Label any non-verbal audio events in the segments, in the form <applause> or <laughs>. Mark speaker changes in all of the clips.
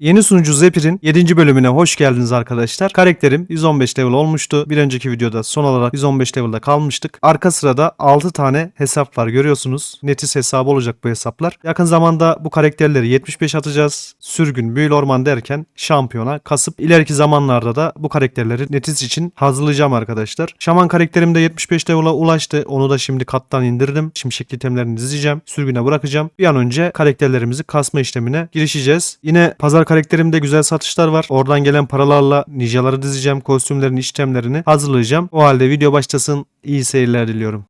Speaker 1: Yeni sunucu Zepir'in 7. bölümüne hoş geldiniz arkadaşlar. Karakterim 115 level olmuştu. Bir önceki videoda son olarak 115 level'da kalmıştık. Arka sırada 6 tane hesap var görüyorsunuz. Netis hesabı olacak bu hesaplar. Yakın zamanda bu karakterleri 75 atacağız. Sürgün, büyülü orman derken şampiyona kasıp ileriki zamanlarda da bu karakterleri Netis için hazırlayacağım arkadaşlar. Şaman karakterim de 75 level'a ulaştı. Onu da şimdi kattan indirdim. Şimşekli itemlerini dizeceğim. Sürgüne bırakacağım. Bir an önce karakterlerimizi kasma işlemine girişeceğiz. Yine pazar karakterimde güzel satışlar var. Oradan gelen paralarla ninjaları dizeceğim. Kostümlerin işlemlerini hazırlayacağım. O halde video başlasın. İyi seyirler diliyorum.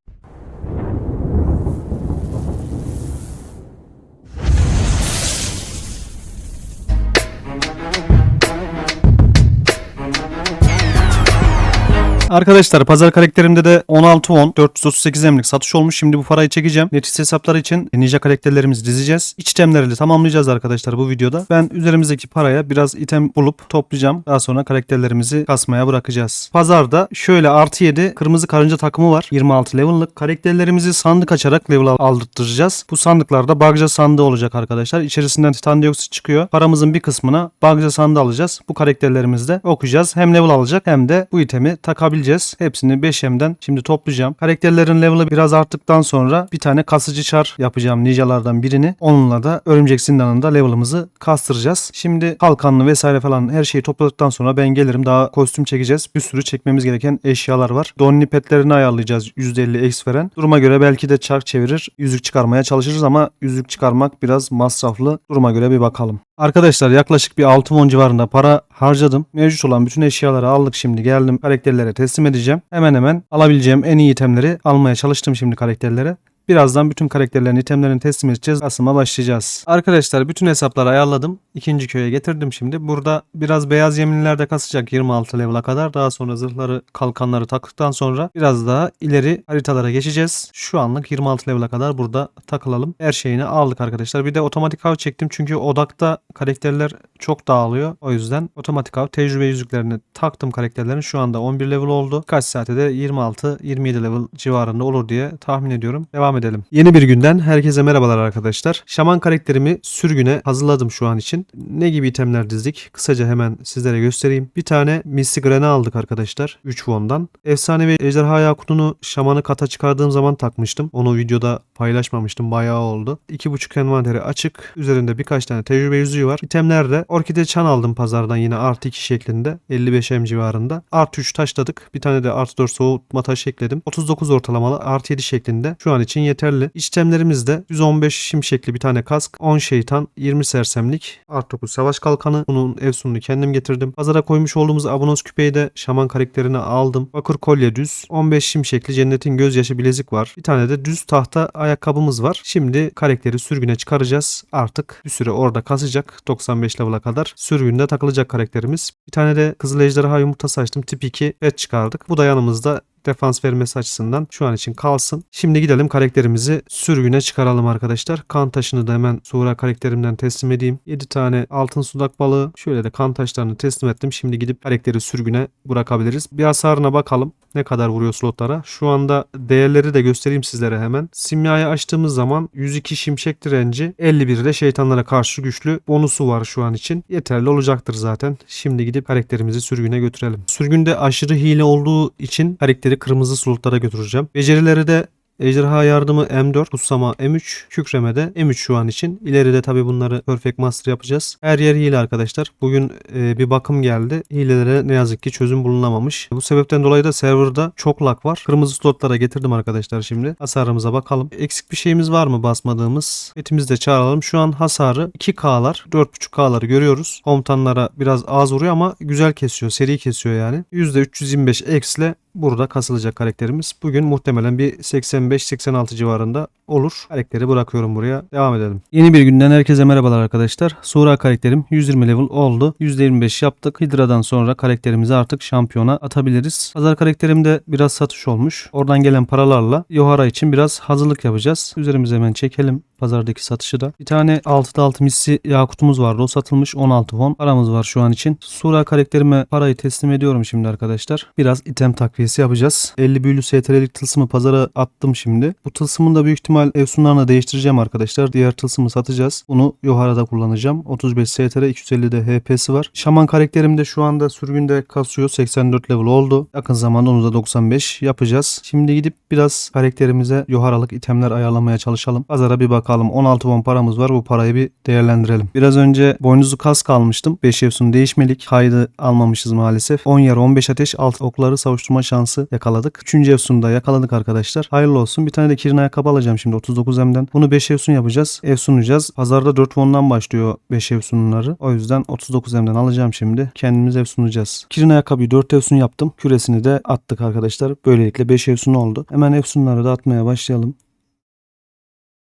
Speaker 1: Arkadaşlar pazar karakterimde de 16-10 438 emlik satış olmuş. Şimdi bu parayı çekeceğim. Netis hesapları için ninja karakterlerimizi dizeceğiz. İç itemleriyle tamamlayacağız arkadaşlar bu videoda. Ben üzerimizdeki paraya biraz item bulup toplayacağım. Daha sonra karakterlerimizi kasmaya bırakacağız. Pazarda şöyle artı 7 kırmızı karınca takımı var. 26 level'lık. Karakterlerimizi sandık açarak level al- aldırtacağız. Bu sandıklarda bagja sandığı olacak arkadaşlar. İçerisinden titan dioksit çıkıyor. Paramızın bir kısmına bagja sandığı alacağız. Bu karakterlerimizi de okuyacağız. Hem level alacak hem de bu itemi takabileceğiz. Hepsini 5M'den şimdi toplayacağım. Karakterlerin level'ı biraz arttıktan sonra bir tane kasıcı çar yapacağım ninjalardan birini. Onunla da örümcek zindanında level'ımızı kastıracağız. Şimdi kalkanlı vesaire falan her şeyi topladıktan sonra ben gelirim. Daha kostüm çekeceğiz. Bir sürü çekmemiz gereken eşyalar var. Donny petlerini ayarlayacağız. %50 X veren. Duruma göre belki de çark çevirir. Yüzük çıkarmaya çalışırız ama yüzük çıkarmak biraz masraflı. Duruma göre bir bakalım. Arkadaşlar yaklaşık bir 6 won civarında para harcadım. Mevcut olan bütün eşyaları aldık şimdi. Geldim karakterlere teslim edeceğim. Hemen hemen alabileceğim en iyi itemleri almaya çalıştım şimdi karakterlere. Birazdan bütün karakterlerin itemlerini teslim edeceğiz. Asıma başlayacağız. Arkadaşlar bütün hesapları ayarladım. İkinci köye getirdim şimdi. Burada biraz beyaz yeminlerde kasacak 26 level'a kadar. Daha sonra zırhları kalkanları taktıktan sonra biraz daha ileri haritalara geçeceğiz. Şu anlık 26 level'a kadar burada takılalım. Her şeyini aldık arkadaşlar. Bir de otomatik av çektim. Çünkü odakta karakterler çok dağılıyor. O yüzden otomatik av tecrübe yüzüklerini taktım karakterlerin. Şu anda 11 level oldu. Kaç saate de 26-27 level civarında olur diye tahmin ediyorum. Devam edelim. Yeni bir günden herkese merhabalar arkadaşlar. Şaman karakterimi sürgüne hazırladım şu an için. Ne gibi itemler dizdik? Kısaca hemen sizlere göstereyim. Bir tane Misty Gran'ı aldık arkadaşlar. 3 won'dan. Efsanevi ejderha yakutunu şamanı kata çıkardığım zaman takmıştım. Onu videoda paylaşmamıştım. Bayağı oldu. 2.5 envanteri açık. Üzerinde birkaç tane tecrübe yüzüğü var. İtemlerde orkide çan aldım pazardan yine artı 2 şeklinde. 55 M civarında. Artı 3 taşladık. Bir tane de artı 4 soğutma taşı ekledim. 39 ortalamalı artı 7 şeklinde. Şu an için yeterli. İşlemlerimizde 115 şimşekli bir tane kask. 10 şeytan. 20 sersemlik. Artı 9 savaş kalkanı. Bunun efsununu kendim getirdim. Pazara koymuş olduğumuz abonos küpeyi de şaman karakterine aldım. Bakır kolye düz. 15 şimşekli cennetin gözyaşı bilezik var. Bir tane de düz tahta ayakkabımız var. Şimdi karakteri sürgüne çıkaracağız. Artık bir süre orada kasacak. 95 level'a kadar sürgünde takılacak karakterimiz. Bir tane de kızıl ejderha yumurtası açtım. Tip 2 pet çıkardık. Bu da yanımızda defans vermesi açısından şu an için kalsın. Şimdi gidelim karakterimizi sürgüne çıkaralım arkadaşlar. Kan taşını da hemen Suğra karakterimden teslim edeyim. 7 tane altın sudak balığı. Şöyle de kan taşlarını teslim ettim. Şimdi gidip karakteri sürgüne bırakabiliriz. Bir hasarına bakalım. Ne kadar vuruyor slotlara. Şu anda değerleri de göstereyim sizlere hemen. Simyayı açtığımız zaman 102 şimşek direnci 51 de şeytanlara karşı güçlü bonusu var şu an için. Yeterli olacaktır zaten. Şimdi gidip karakterimizi sürgüne götürelim. Sürgünde aşırı hile olduğu için karakteri kırmızı slotlara götüreceğim. Becerileri de Ejderha yardımı M4, kutsama M3, kükreme de M3 şu an için. İleride tabi bunları Perfect Master yapacağız. Her yer hile arkadaşlar. Bugün e, bir bakım geldi. Hilelere ne yazık ki çözüm bulunamamış. Bu sebepten dolayı da serverda çok lag var. Kırmızı slotlara getirdim arkadaşlar şimdi. Hasarımıza bakalım. Eksik bir şeyimiz var mı basmadığımız? Etimizi de çağıralım. Şu an hasarı 2K'lar, 4.5K'ları görüyoruz. Komutanlara biraz az vuruyor ama güzel kesiyor. Seri kesiyor yani. %325 eksle burada kasılacak karakterimiz. Bugün muhtemelen bir 85-86 civarında olur. Karakteri bırakıyorum buraya. Devam edelim. Yeni bir günden herkese merhabalar arkadaşlar. Sura karakterim 120 level oldu. %25 yaptık. Hydra'dan sonra karakterimizi artık şampiyona atabiliriz. Pazar karakterimde biraz satış olmuş. Oradan gelen paralarla Yohara için biraz hazırlık yapacağız. Üzerimize hemen çekelim Pazardaki satışı da. Bir tane 6'da 6 misli yakutumuz vardı. O satılmış 16 won. Paramız var şu an için. Sura karakterime parayı teslim ediyorum şimdi arkadaşlar. Biraz item takviyesi yapacağız. 50 büyülü STR'lik tılsımı pazara attım şimdi. Bu tılsımın da büyük ihtimal efsunlarını değiştireceğim arkadaşlar. Diğer tılsımı satacağız. Bunu Yohara'da kullanacağım. 35 STR 250'de HP'si var. Şaman karakterim de şu anda sürgünde kasıyor. 84 level oldu. Yakın zamanda onu da 95 yapacağız. Şimdi gidip biraz karakterimize Yoharalık itemler ayarlamaya çalışalım. Pazara bir bakalım. 16 won paramız var. Bu parayı bir değerlendirelim. Biraz önce boynuzlu kask almıştım. 5 efsun değişmelik. Kaydı almamışız maalesef. 10 yarı 15 ateş alt okları savuşturma şansı yakaladık. 3. efsunu da yakaladık arkadaşlar. Hayırlı olsun. Bir tane de kirin ayakkabı alacağım şimdi 39M'den. Bunu 5 efsun yapacağız. Efsunlayacağız. Pazarda 4 won'dan başlıyor 5 efsunları. O yüzden 39M'den alacağım şimdi. Kendimiz efsunlayacağız. Kirin ayakkabıyı 4 efsun yaptım. Küresini de attık arkadaşlar. Böylelikle 5 efsun oldu. Hemen efsunları da atmaya başlayalım.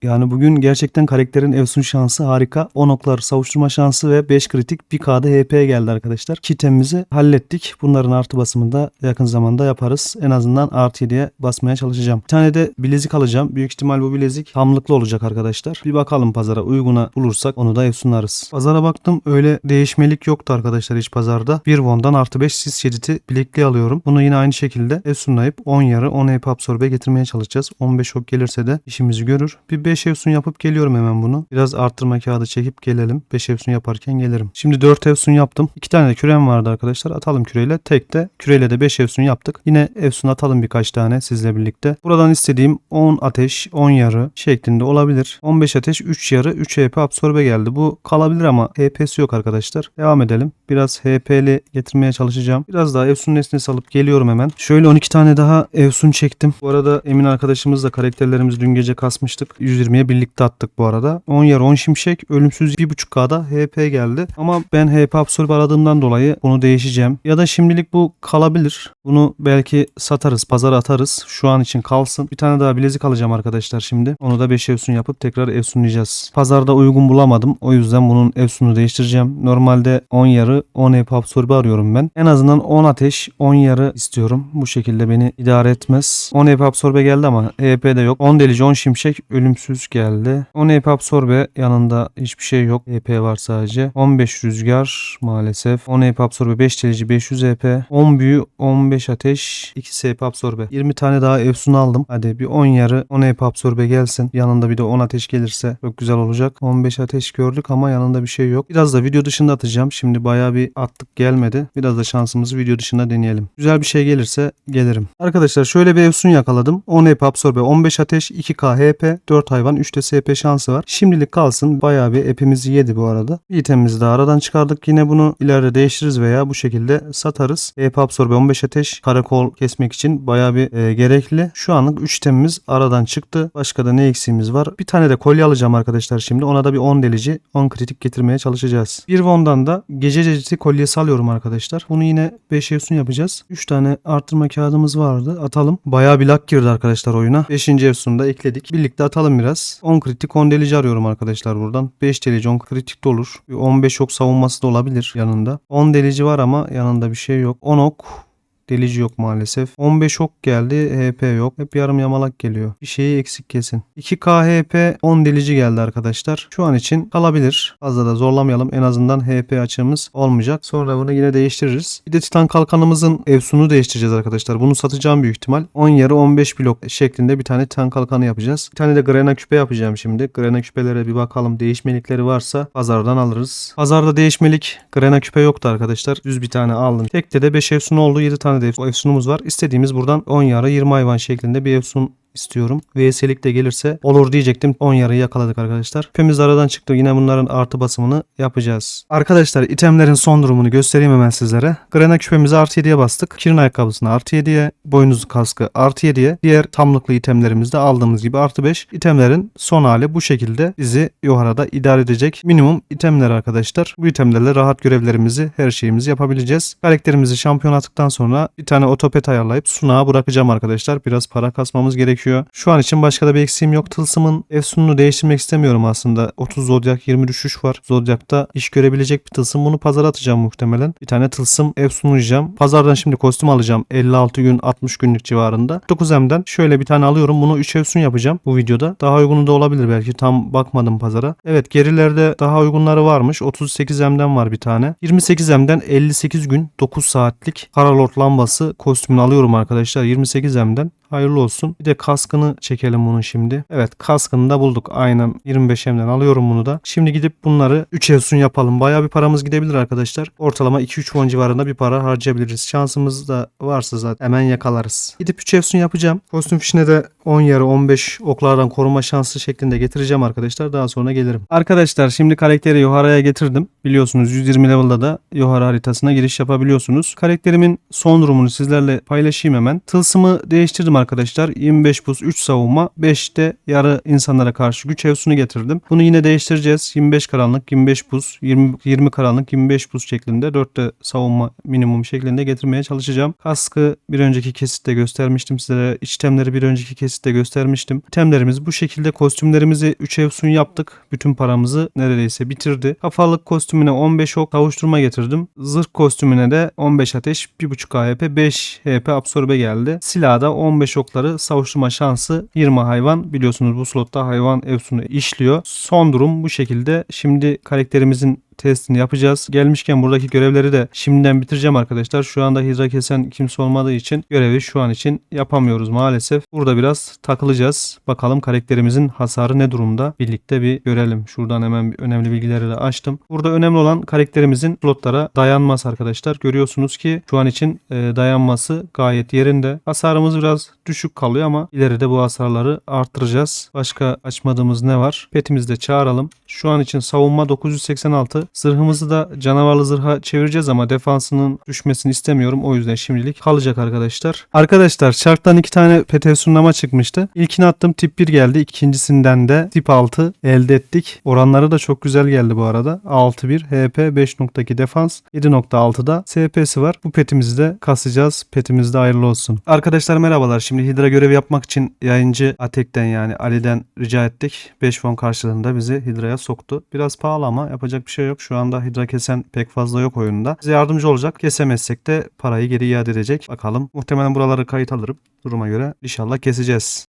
Speaker 1: Yani bugün gerçekten karakterin Efsun şansı harika. 10 oklar savuşturma şansı ve 5 kritik 1K'da HP geldi arkadaşlar. Kitemizi hallettik. Bunların artı basımını da yakın zamanda yaparız. En azından artı 7'ye basmaya çalışacağım. Bir tane de bilezik alacağım. Büyük ihtimal bu bilezik tamlıklı olacak arkadaşlar. Bir bakalım pazara uyguna bulursak onu da Efsunlarız. Pazara baktım öyle değişmelik yoktu arkadaşlar hiç pazarda. 1 won'dan artı 5 sis şeriti bilekli alıyorum. Bunu yine aynı şekilde Efsunlayıp 10 yarı 10 HP absorbe getirmeye çalışacağız. 15 ok gelirse de işimizi görür. Bir 5 efsun yapıp geliyorum hemen bunu. Biraz arttırma kağıdı çekip gelelim. 5 efsun yaparken gelirim. Şimdi 4 efsun yaptım. 2 tane de kürem vardı arkadaşlar. Atalım küreyle. Tek de küreyle de 5 efsun yaptık. Yine efsun atalım birkaç tane sizle birlikte. Buradan istediğim 10 ateş 10 yarı şeklinde olabilir. 15 ateş 3 yarı 3 HP absorbe geldi. Bu kalabilir ama HP'si yok arkadaşlar. Devam edelim. Biraz HP'li getirmeye çalışacağım. Biraz daha efsun nesnesi alıp geliyorum hemen. Şöyle 12 tane daha efsun çektim. Bu arada Emin arkadaşımızla karakterlerimizi dün gece kasmıştık. 120'ye birlikte attık bu arada. 10 yarı 10 şimşek ölümsüz 1.5K'da HP geldi. Ama ben HP absorbe aradığımdan dolayı bunu değişeceğim. Ya da şimdilik bu kalabilir. Bunu belki satarız, pazara atarız. Şu an için kalsın. Bir tane daha bilezik alacağım arkadaşlar şimdi. Onu da 5 efsun yapıp tekrar efsunlayacağız. Pazarda uygun bulamadım. O yüzden bunun efsunu değiştireceğim. Normalde 10 yarı 10 HP absorbe arıyorum ben. En azından 10 ateş 10 yarı istiyorum. Bu şekilde beni idare etmez. 10 HP absorbe geldi ama HP de yok. 10 delici 10 şimşek ölümsüz geldi. 10 EP absorbe yanında hiçbir şey yok. EP var sadece. 15 rüzgar maalesef. 10 EP absorbe 5 delici 500 EP. 10 büyü 15 ateş 2 SP absorbe. 20 tane daha Efsun aldım. Hadi bir 10 yarı 10 EP absorbe gelsin. Yanında bir de 10 ateş gelirse çok güzel olacak. 15 ateş gördük ama yanında bir şey yok. Biraz da video dışında atacağım. Şimdi bayağı bir attık gelmedi. Biraz da şansımızı video dışında deneyelim. Güzel bir şey gelirse gelirim. Arkadaşlar şöyle bir Efsun yakaladım. 10 EP absorbe 15 ateş 2K HP 4 hayvan 3 de SP şansı var. Şimdilik kalsın. Bayağı bir epimizi yedi bu arada. Bir itemimizi de aradan çıkardık. Yine bunu ileride değiştiririz veya bu şekilde satarız. EP absorbe 15 ateş karakol kesmek için bayağı bir e, gerekli. Şu anlık 3 itemimiz aradan çıktı. Başka da ne eksiğimiz var? Bir tane de kolye alacağım arkadaşlar şimdi. Ona da bir 10 delici 10 kritik getirmeye çalışacağız. Bir won'dan da gece ceciti kolyesi alıyorum arkadaşlar. Bunu yine 5 efsun yapacağız. 3 tane arttırma kağıdımız vardı. Atalım. Bayağı bir lak girdi arkadaşlar oyuna. 5. efsunu da ekledik. Birlikte atalım biraz. 10 kritik 10 delici arıyorum arkadaşlar buradan. 5 delici 10 kritik de olur. 15 ok savunması da olabilir yanında. 10 delici var ama yanında bir şey yok. 10 ok Delici yok maalesef. 15 ok geldi. HP yok. Hep yarım yamalak geliyor. Bir şeyi eksik kesin. 2K HP 10 delici geldi arkadaşlar. Şu an için kalabilir. Fazla da zorlamayalım. En azından HP açığımız olmayacak. Sonra bunu yine değiştiririz. Bir de Titan kalkanımızın evsunu değiştireceğiz arkadaşlar. Bunu satacağım büyük ihtimal. 10 yarı 15 blok şeklinde bir tane Titan kalkanı yapacağız. Bir tane de Grena küpe yapacağım şimdi. Grena küpelere bir bakalım. Değişmelikleri varsa pazardan alırız. Pazarda değişmelik Grena küpe yoktu arkadaşlar. Düz bir tane aldım. Tekte de 5 evsun oldu. 7 tane de efsunumuz var. İstediğimiz buradan 10 yarı 20 hayvan şeklinde bir efsun istiyorum. VS'lik de gelirse olur diyecektim. 10 yarıyı yakaladık arkadaşlar. Küpemiz aradan çıktı. Yine bunların artı basımını yapacağız. Arkadaşlar itemlerin son durumunu göstereyim hemen sizlere. Grena küpemizi artı 7'ye bastık. Kirin ayakkabısını artı 7'ye. Boynuzlu kaskı artı 7'ye. Diğer tamlıklı itemlerimizi de aldığımız gibi artı 5. İtemlerin son hali bu şekilde bizi Yohara'da idare edecek. Minimum itemler arkadaşlar. Bu itemlerle rahat görevlerimizi her şeyimizi yapabileceğiz. Karakterimizi şampiyon attıktan sonra bir tane otopet ayarlayıp sunağa bırakacağım arkadaşlar. Biraz para kasmamız gerekiyor gerekiyor. Şu an için başka da bir eksiğim yok. Tılsımın efsununu değiştirmek istemiyorum aslında. 30 zodyak 20 düşüş var. Zodyakta iş görebilecek bir tılsım. Bunu pazara atacağım muhtemelen. Bir tane tılsım efsunlayacağım. Pazardan şimdi kostüm alacağım. 56 gün 60 günlük civarında. 9M'den şöyle bir tane alıyorum. Bunu 3 efsun yapacağım bu videoda. Daha uygunu da olabilir belki. Tam bakmadım pazara. Evet gerilerde daha uygunları varmış. 38M'den var bir tane. 28M'den 58 gün 9 saatlik Karalord lambası kostümünü alıyorum arkadaşlar. 28M'den Hayırlı olsun. Bir de kaskını çekelim bunun şimdi. Evet kaskını da bulduk. Aynen 25M'den alıyorum bunu da. Şimdi gidip bunları 3 Efsun yapalım. Bayağı bir paramız gidebilir arkadaşlar. Ortalama 2-3 won civarında bir para harcayabiliriz. Şansımız da varsa zaten hemen yakalarız. Gidip 3 Efsun yapacağım. Kostüm fişine de 10 yarı 15 oklardan koruma şansı şeklinde getireceğim arkadaşlar. Daha sonra gelirim. Arkadaşlar şimdi karakteri Yohara'ya getirdim. Biliyorsunuz 120 level'da da Yohara haritasına giriş yapabiliyorsunuz. Karakterimin son durumunu sizlerle paylaşayım hemen. Tılsımı değiştirdim arkadaşlar. 25 pus 3 savunma 5 de yarı insanlara karşı güç evsunu getirdim. Bunu yine değiştireceğiz. 25 karanlık 25 pus 20, 20 karanlık 25 pus şeklinde 4 de savunma minimum şeklinde getirmeye çalışacağım. Kaskı bir önceki kesitte göstermiştim sizlere. İçtemleri bir önceki kesitte göstermiştim. Temlerimiz bu şekilde kostümlerimizi 3 evsun yaptık. Bütün paramızı neredeyse bitirdi. Kafalık kostümüne 15 ok kavuşturma getirdim. Zırh kostümüne de 15 ateş 1.5 HP 5 HP absorbe geldi. Silahda 15 5 okları savuşturma şansı 20 hayvan. Biliyorsunuz bu slotta hayvan efsunu işliyor. Son durum bu şekilde. Şimdi karakterimizin testini yapacağız. Gelmişken buradaki görevleri de şimdiden bitireceğim arkadaşlar. Şu anda hidra kesen kimse olmadığı için görevi şu an için yapamıyoruz maalesef. Burada biraz takılacağız. Bakalım karakterimizin hasarı ne durumda? Birlikte bir görelim. Şuradan hemen önemli bilgileri de açtım. Burada önemli olan karakterimizin slotlara dayanması arkadaşlar. Görüyorsunuz ki şu an için e, dayanması gayet yerinde. Hasarımız biraz düşük kalıyor ama ileride bu hasarları arttıracağız. Başka açmadığımız ne var? Petimizi de çağıralım. Şu an için savunma 986. Zırhımızı da canavarlı zırha çevireceğiz ama defansının düşmesini istemiyorum. O yüzden şimdilik kalacak arkadaşlar. Arkadaşlar çarktan iki tane pet sunlama çıkmıştı. İlkini attım tip 1 geldi. İkincisinden de tip 6 elde ettik. Oranları da çok güzel geldi bu arada. 6-1 HP 5.2 defans 7.6'da SP'si var. Bu petimizi de kasacağız. Petimiz de hayırlı olsun. Arkadaşlar merhabalar. Şimdi Hidra görevi yapmak için yayıncı Atek'ten yani Ali'den rica ettik. 5 won karşılığında bizi Hidra'ya soktu. Biraz pahalı ama yapacak bir şey yok. Şu anda Hidra kesen pek fazla yok oyunda. Bize yardımcı olacak. Kesemezsek de parayı geri iade edecek. Bakalım. Muhtemelen buraları kayıt alırım. Duruma göre inşallah keseceğiz.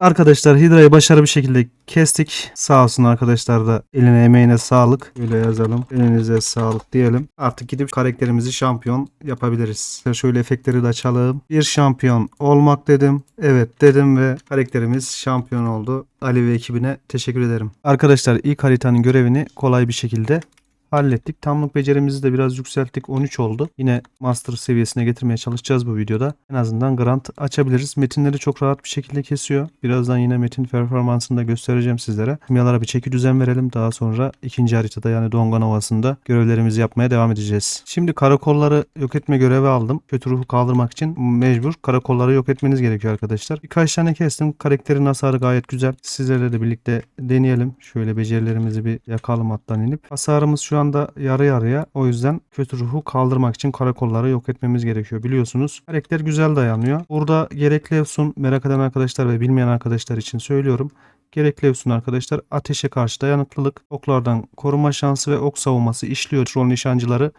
Speaker 1: Arkadaşlar Hidra'yı başarılı bir şekilde kestik. Sağ olsun arkadaşlar da eline emeğine sağlık. Böyle yazalım. Elinize sağlık diyelim. Artık gidip karakterimizi şampiyon yapabiliriz. Şöyle efektleri de açalım. Bir şampiyon olmak dedim. Evet dedim ve karakterimiz şampiyon oldu. Ali ve ekibine teşekkür ederim. Arkadaşlar ilk haritanın görevini kolay bir şekilde hallettik. Tamlık becerimizi de biraz yükselttik. 13 oldu. Yine master seviyesine getirmeye çalışacağız bu videoda. En azından grant açabiliriz. Metinleri çok rahat bir şekilde kesiyor. Birazdan yine metin performansını da göstereceğim sizlere. Kimyalara bir çeki düzen verelim. Daha sonra ikinci haritada yani Dongan Ovası'nda görevlerimizi yapmaya devam edeceğiz. Şimdi karakolları yok etme görevi aldım. Kötü ruhu kaldırmak için mecbur karakolları yok etmeniz gerekiyor arkadaşlar. Birkaç tane kestim. Karakterin hasarı gayet güzel. Sizlerle de birlikte deneyelim. Şöyle becerilerimizi bir yakalım attan inip. Hasarımız şu anda yarı yarıya. O yüzden kötü ruhu kaldırmak için karakolları yok etmemiz gerekiyor. Biliyorsunuz karakter güzel dayanıyor. Burada gerekli efsun merak eden arkadaşlar ve bilmeyen arkadaşlar için söylüyorum. Gerekli efsun arkadaşlar ateşe karşı dayanıklılık, oklardan koruma şansı ve ok savunması işliyor. Troll nişancıları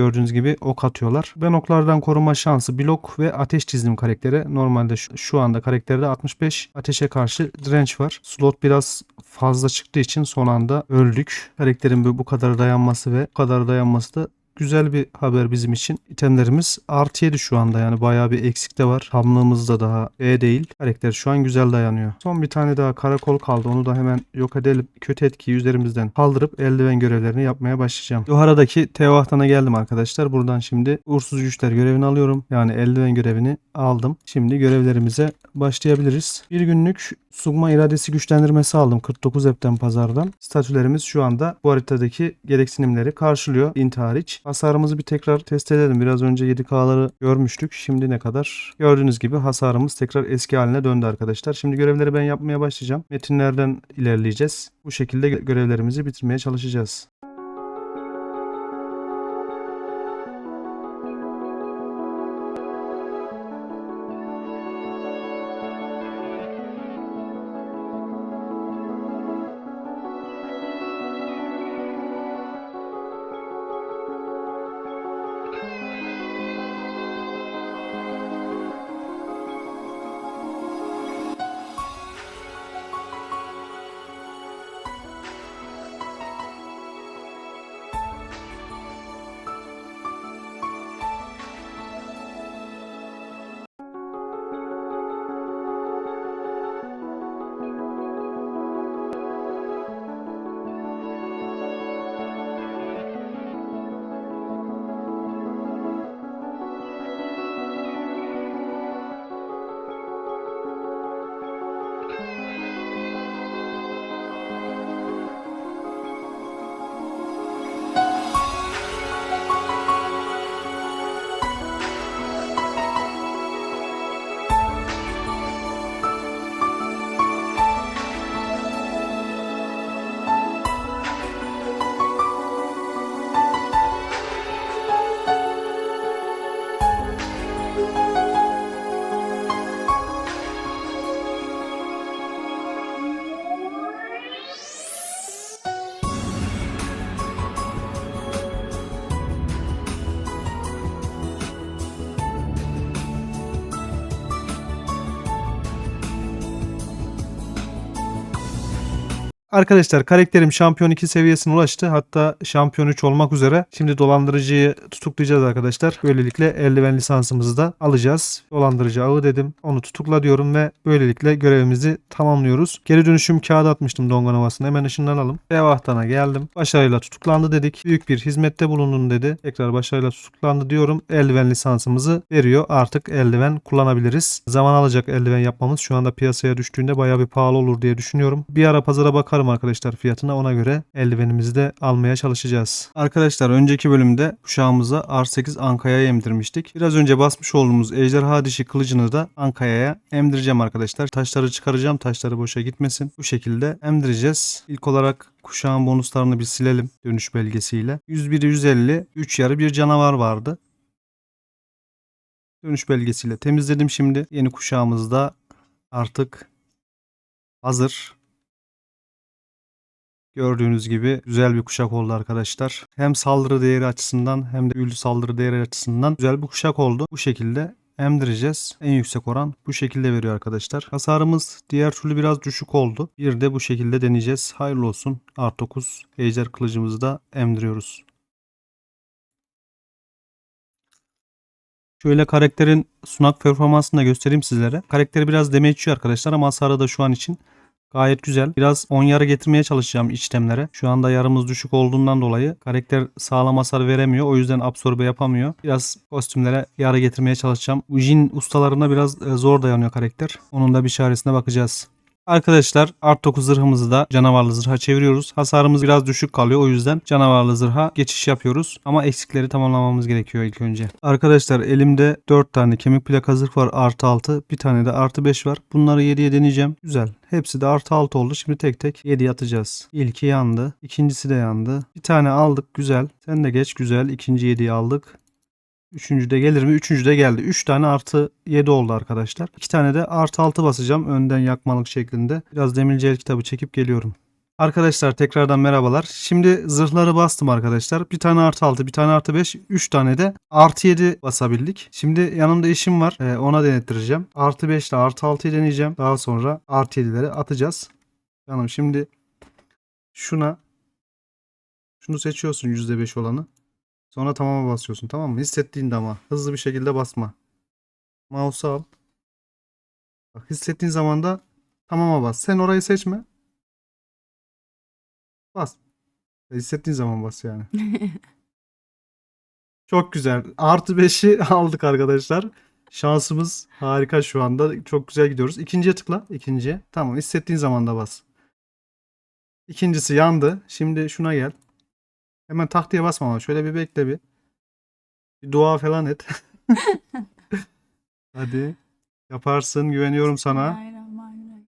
Speaker 1: Gördüğünüz gibi ok atıyorlar. Ben oklardan koruma şansı blok ve ateş çizdim karaktere. Normalde şu, şu anda karakterde 65 ateşe karşı direnç var. Slot biraz fazla çıktığı için son anda öldük. Karakterin bu, kadar dayanması ve bu kadar dayanması da güzel bir haber bizim için. İtemlerimiz artı 7 şu anda yani bayağı bir eksik de var. Hamlığımız da daha E değil. Karakter şu an güzel dayanıyor. Son bir tane daha karakol kaldı. Onu da hemen yok edelim. Kötü etkiyi üzerimizden kaldırıp eldiven görevlerini yapmaya başlayacağım. O aradaki Teohtan'a geldim arkadaşlar. Buradan şimdi uğursuz güçler görevini alıyorum. Yani eldiven görevini aldım. Şimdi görevlerimize başlayabiliriz. Bir günlük Sugma iradesi güçlendirmesi aldım 49 Ep'ten pazardan. Statülerimiz şu anda bu haritadaki gereksinimleri karşılıyor intihar hariç. Hasarımızı bir tekrar test edelim. Biraz önce 7K'ları görmüştük. Şimdi ne kadar? Gördüğünüz gibi hasarımız tekrar eski haline döndü arkadaşlar. Şimdi görevleri ben yapmaya başlayacağım. Metinlerden ilerleyeceğiz. Bu şekilde görevlerimizi bitirmeye çalışacağız. Arkadaşlar karakterim şampiyon 2 seviyesine ulaştı. Hatta şampiyon 3 olmak üzere. Şimdi dolandırıcıyı tutuklayacağız arkadaşlar. Böylelikle eldiven lisansımızı da alacağız. Dolandırıcı ağı dedim. Onu tutukla diyorum ve böylelikle görevimizi tamamlıyoruz. Geri dönüşüm kağıdı atmıştım Dongan Havası'na. Hemen ışınlanalım. Devahtan'a geldim. Başarıyla tutuklandı dedik. Büyük bir hizmette bulundun dedi. Tekrar başarıyla tutuklandı diyorum. Eldiven lisansımızı veriyor. Artık eldiven kullanabiliriz. Zaman alacak eldiven yapmamız. Şu anda piyasaya düştüğünde bayağı bir pahalı olur diye düşünüyorum. Bir ara pazara bakarım arkadaşlar fiyatına. Ona göre eldivenimizi de almaya çalışacağız. Arkadaşlar önceki bölümde kuşağımıza R8 Ankaya'ya emdirmiştik. Biraz önce basmış olduğumuz ejderha dişi kılıcını da Ankaya'ya emdireceğim arkadaşlar. Taşları çıkaracağım. Taşları boşa gitmesin. Bu şekilde emdireceğiz. İlk olarak kuşağın bonuslarını bir silelim dönüş belgesiyle. 101 150 3 yarı bir canavar vardı. Dönüş belgesiyle temizledim şimdi. Yeni kuşağımızda artık hazır. Gördüğünüz gibi güzel bir kuşak oldu arkadaşlar. Hem saldırı değeri açısından hem de ülü saldırı değeri açısından güzel bir kuşak oldu. Bu şekilde emdireceğiz. En yüksek oran bu şekilde veriyor arkadaşlar. Hasarımız diğer türlü biraz düşük oldu. Bir de bu şekilde deneyeceğiz. Hayırlı olsun. Art 9 ejder kılıcımızı da emdiriyoruz. Şöyle karakterin sunak performansını da göstereyim sizlere. Karakteri biraz damage yiyor arkadaşlar ama hasarı da şu an için Gayet güzel. Biraz 10 yarı getirmeye çalışacağım içtemlere. Şu anda yarımız düşük olduğundan dolayı karakter sağlam hasar veremiyor. O yüzden absorbe yapamıyor. Biraz kostümlere yarı getirmeye çalışacağım. Ujin ustalarına biraz e, zor dayanıyor karakter. Onun da bir çaresine bakacağız. Arkadaşlar art 9 zırhımızı da canavarlı zırha çeviriyoruz. Hasarımız biraz düşük kalıyor o yüzden canavarlı zırha geçiş yapıyoruz. Ama eksikleri tamamlamamız gerekiyor ilk önce. Arkadaşlar elimde 4 tane kemik plaka zırh var artı 6. Bir tane de artı 5 var. Bunları 7'ye deneyeceğim. Güzel. Hepsi de artı 6 oldu. Şimdi tek tek 7'ye atacağız. İlki yandı. İkincisi de yandı. Bir tane aldık. Güzel. Sen de geç. Güzel. İkinci 7'yi aldık. Üçüncü de gelir mi? Üçüncü de geldi. Üç tane artı 7 oldu arkadaşlar. İki tane de artı 6 basacağım. Önden yakmalık şeklinde. Biraz demirci el kitabı çekip geliyorum. Arkadaşlar tekrardan merhabalar. Şimdi zırhları bastım arkadaşlar. Bir tane artı 6, bir tane artı 5, 3 tane de artı 7 basabildik. Şimdi yanımda işim var. Ee, ona denettireceğim. Artı 5 ile artı 6'yı deneyeceğim. Daha sonra artı 7'leri atacağız. Canım şimdi şuna şunu seçiyorsun %5 olanı. Sonra tamama basıyorsun tamam mı? Hissettiğinde ama hızlı bir şekilde basma. Mouse'u al. Bak hissettiğin zaman da tamama bas. Sen orayı seçme. Bas. Hissettiğin zaman bas yani. <laughs> Çok güzel. Artı 5'i <laughs> aldık arkadaşlar. Şansımız harika şu anda. Çok güzel gidiyoruz. İkinciye tıkla. İkinciye. Tamam. hissettiğin zaman da bas. İkincisi yandı. Şimdi şuna gel. Hemen tak diye basma ama. Şöyle bir bekle bir. Bir dua falan et. <laughs> Hadi. Yaparsın. Güveniyorum sana.
Speaker 2: Bismillahirrahmanirrahim.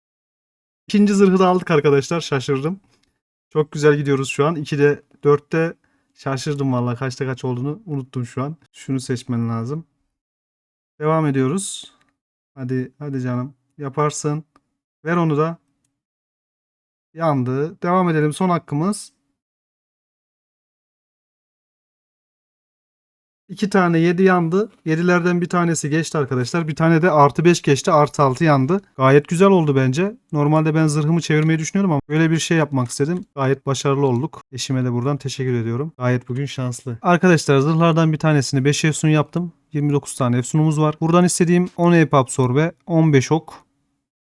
Speaker 1: İkinci zırhı da aldık arkadaşlar. Şaşırdım. Çok güzel gidiyoruz şu an. 2'de 4'te şaşırdım vallahi kaçta kaç olduğunu unuttum şu an. Şunu seçmen lazım. Devam ediyoruz. Hadi hadi canım. Yaparsın. Ver onu da. Yandı. Devam edelim. Son hakkımız. İki tane 7 yandı. 7'lerden bir tanesi geçti arkadaşlar. Bir tane de artı 5 geçti. Artı 6 yandı. Gayet güzel oldu bence. Normalde ben zırhımı çevirmeyi düşünüyorum ama böyle bir şey yapmak istedim. Gayet başarılı olduk. Eşime de buradan teşekkür ediyorum. Gayet bugün şanslı. Arkadaşlar zırhlardan bir tanesini 5 efsun yaptım. 29 tane efsunumuz var. Buradan istediğim 10 EP absorbe, 15 ok,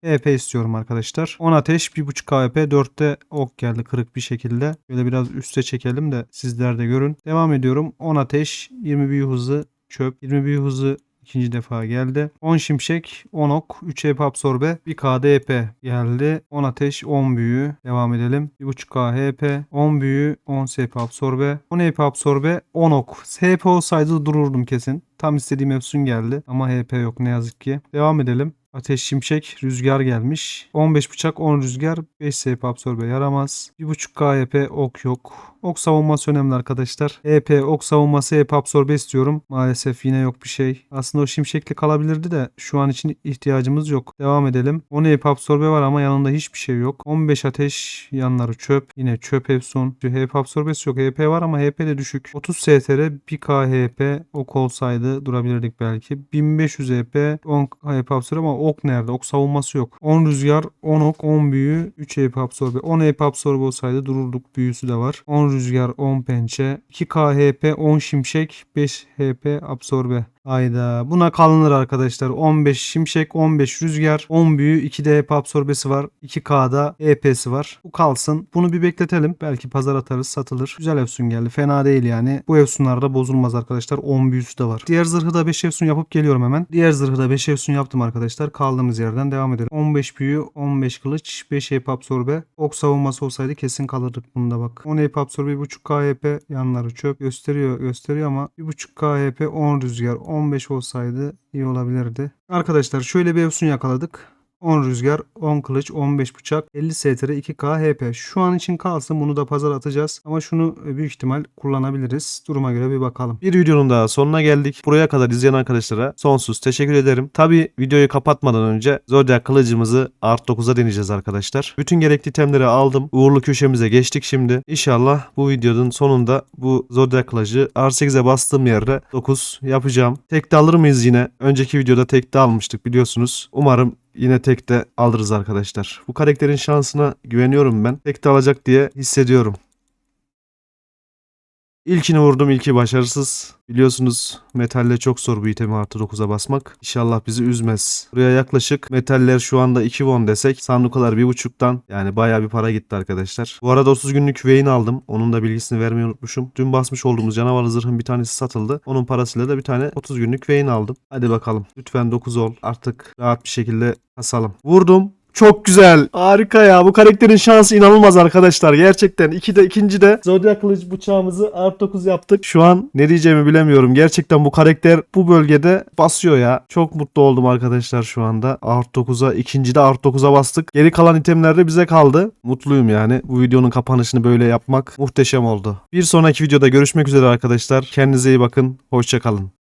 Speaker 1: EP istiyorum arkadaşlar. 10 ateş, 1.5 KP, 4'te ok geldi kırık bir şekilde. Böyle biraz üste çekelim de sizler de görün. Devam ediyorum. 10 ateş, 20 büyü hızı, çöp. 20 büyü hızı ikinci defa geldi. 10 şimşek, 10 ok, 3 EP absorbe, 1 KD EP geldi. 10 ateş, 10 büyü. Devam edelim. 1.5 K HP, 10 büyü, 10 SP absorbe, 10 EP absorbe, 10 ok. SP olsaydı dururdum kesin. Tam istediğim efsun geldi ama HP yok ne yazık ki. Devam edelim. Ateş şimşek rüzgar gelmiş. 15 bıçak 10 rüzgar 5 SP absorbe yaramaz. 1.5 KHP ok yok. Ok savunması önemli arkadaşlar. EP ok savunması EP absorbe istiyorum. Maalesef yine yok bir şey. Aslında o şimşekli kalabilirdi de şu an için ihtiyacımız yok. Devam edelim. 10 EP absorbe var ama yanında hiçbir şey yok. 15 ateş yanları çöp. Yine çöp Efsun. HP absorbesi yok. HP var ama HP de düşük. 30 STR 1 KHP ok olsaydı durabilirdik belki. 1500 EP 10 HP absorbe ama ok nerede? Ok savunması yok. 10 rüzgar 10 ok 10 büyü 3 HP absorbe. 10 HP absorbe olsaydı dururduk. Büyüsü de var. 10 rüzgar 10 pençe. 2 KHP 10 şimşek 5 HP absorbe. Ayda buna kalınır arkadaşlar. 15 şimşek, 15 rüzgar, 10 büyü, 2 de EP absorbesi var. 2K'da EP'si var. Bu kalsın. Bunu bir bekletelim. Belki pazar atarız, satılır. Güzel efsun geldi. Fena değil yani. Bu efsunlar da bozulmaz arkadaşlar. 10 büyüsü de var. Diğer zırhı da 5 efsun yapıp geliyorum hemen. Diğer zırhı da 5 efsun yaptım arkadaşlar. Kaldığımız yerden devam edelim. 15 büyü, 15 kılıç, 5 EP absorbe. Ok savunması olsaydı kesin kalırdık bunda bak. 10 EP absorbe, 1.5 KHP yanları çöp. Gösteriyor, gösteriyor ama 1.5 KHP 10 rüzgar, 15 olsaydı iyi olabilirdi. Arkadaşlar şöyle bir efsun yakaladık. 10 rüzgar, 10 kılıç, 15 bıçak, 50 STR, 2K HP. Şu an için kalsın bunu da pazar atacağız. Ama şunu e, büyük ihtimal kullanabiliriz. Duruma göre bir bakalım.
Speaker 3: Bir videonun daha sonuna geldik. Buraya kadar izleyen arkadaşlara sonsuz teşekkür ederim. Tabi videoyu kapatmadan önce Zodiac kılıcımızı Art 9'a deneyeceğiz arkadaşlar. Bütün gerekli itemleri aldım. Uğurlu köşemize geçtik şimdi. İnşallah bu videonun sonunda bu Zodiac kılıcı R8'e bastığım yerde 9 yapacağım. Tekte alır mıyız yine? Önceki videoda tekte almıştık biliyorsunuz. Umarım yine tekte alırız arkadaşlar. Bu karakterin şansına güveniyorum ben. Tekte alacak diye hissediyorum. İlkini vurdum ilki başarısız. Biliyorsunuz metalle çok zor bu itemi artı 9'a basmak. İnşallah bizi üzmez. Buraya yaklaşık metaller şu anda 2 won desek sandukalar 1.5'tan yani bayağı bir para gitti arkadaşlar. Bu arada 30 günlük Vayne aldım. Onun da bilgisini vermeyi unutmuşum. Dün basmış olduğumuz canavarlı zırhın bir tanesi satıldı. Onun parasıyla da bir tane 30 günlük Vayne aldım. Hadi bakalım. Lütfen 9 ol. Artık rahat bir şekilde kasalım. Vurdum. Çok güzel. Harika ya. Bu karakterin şansı inanılmaz arkadaşlar. Gerçekten. İki de ikinci de Zodiac kılıç bıçağımızı art 9 yaptık. Şu an ne diyeceğimi bilemiyorum. Gerçekten bu karakter bu bölgede basıyor ya. Çok mutlu oldum arkadaşlar şu anda. Art 9'a ikinci de art 9'a bastık. Geri kalan itemler de bize kaldı. Mutluyum yani. Bu videonun kapanışını böyle yapmak muhteşem oldu. Bir sonraki videoda görüşmek üzere arkadaşlar. Kendinize iyi bakın. Hoşçakalın.